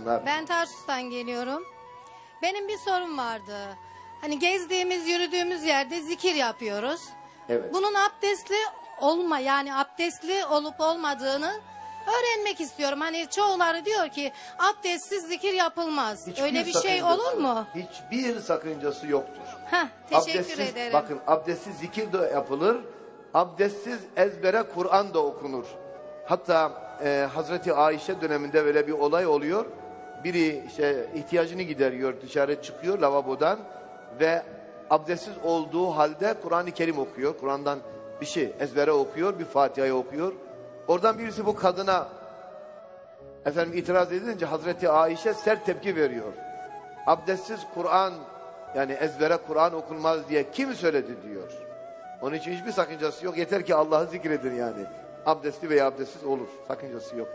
Bunlar. Ben Tarsus'tan geliyorum. Benim bir sorum vardı. Hani gezdiğimiz, yürüdüğümüz yerde zikir yapıyoruz. Evet. Bunun abdestli olma yani abdestli olup olmadığını öğrenmek istiyorum. Hani çoğuları diyor ki abdestsiz zikir yapılmaz. Hiçbir Öyle bir şey sakıncası- olur mu? Hiçbir sakıncası yoktur. Heh, teşekkür abdestsiz, ederim. Bakın abdestsiz zikir de yapılır. Abdestsiz ezbere Kur'an da okunur. Hatta e, Hazreti Ayşe döneminde böyle bir olay oluyor. Biri işte ihtiyacını gideriyor, dışarı çıkıyor lavabodan ve abdestsiz olduğu halde Kur'an-ı Kerim okuyor. Kur'an'dan bir şey ezbere okuyor, bir Fatiha'yı okuyor. Oradan birisi bu kadına efendim itiraz edince Hazreti Ayşe sert tepki veriyor. Abdestsiz Kur'an yani ezbere Kur'an okunmaz diye kim söyledi diyor. Onun için hiçbir sakıncası yok. Yeter ki Allah'ı zikredin yani. Abdestli veya abdestsiz olur. Sakıncası yok.